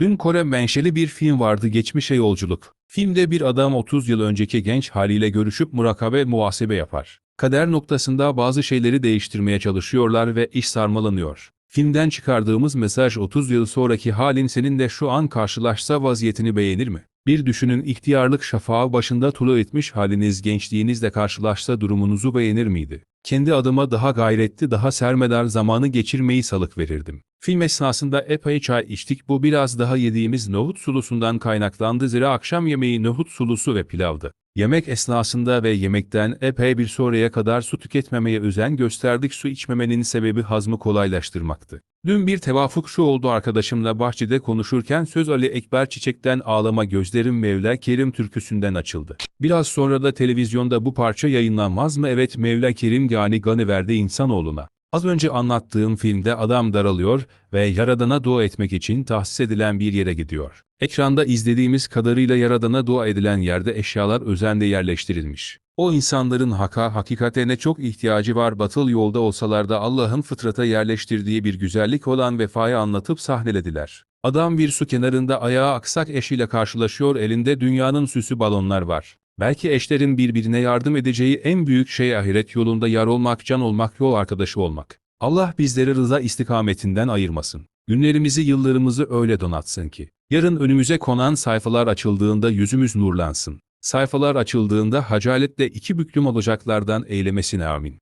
Dün Kore menşeli bir film vardı Geçmişe Yolculuk. Filmde bir adam 30 yıl önceki genç haliyle görüşüp murakabe muhasebe yapar. Kader noktasında bazı şeyleri değiştirmeye çalışıyorlar ve iş sarmalanıyor. Filmden çıkardığımız mesaj 30 yıl sonraki halin seninle şu an karşılaşsa vaziyetini beğenir mi? Bir düşünün ihtiyarlık şafağı başında tulu etmiş haliniz gençliğinizle karşılaşsa durumunuzu beğenir miydi? Kendi adıma daha gayretli daha sermedar zamanı geçirmeyi salık verirdim. Film esnasında epey çay içtik bu biraz daha yediğimiz nohut sulusundan kaynaklandı zira akşam yemeği nohut sulusu ve pilavdı. Yemek esnasında ve yemekten epey bir sonraya kadar su tüketmemeye özen gösterdik su içmemenin sebebi hazmı kolaylaştırmaktı. Dün bir tevafuk şu oldu arkadaşımla bahçede konuşurken söz Ali Ekber Çiçek'ten Ağlama Gözlerim Mevla Kerim türküsünden açıldı. Biraz sonra da televizyonda bu parça yayınlanmaz mı? Evet Mevla Kerim gani gani verdi insanoğluna. Az önce anlattığım filmde adam daralıyor ve Yaradan'a dua etmek için tahsis edilen bir yere gidiyor. Ekranda izlediğimiz kadarıyla Yaradan'a dua edilen yerde eşyalar özenle yerleştirilmiş. O insanların haka, hakikate ne çok ihtiyacı var batıl yolda olsalar da Allah'ın fıtrata yerleştirdiği bir güzellik olan vefayı anlatıp sahnelediler. Adam bir su kenarında ayağı aksak eşiyle karşılaşıyor elinde dünyanın süsü balonlar var. Belki eşlerin birbirine yardım edeceği en büyük şey ahiret yolunda yar olmak, can olmak, yol arkadaşı olmak. Allah bizleri rıza istikametinden ayırmasın. Günlerimizi, yıllarımızı öyle donatsın ki. Yarın önümüze konan sayfalar açıldığında yüzümüz nurlansın. Sayfalar açıldığında hacaletle iki büklüm olacaklardan eylemesine amin.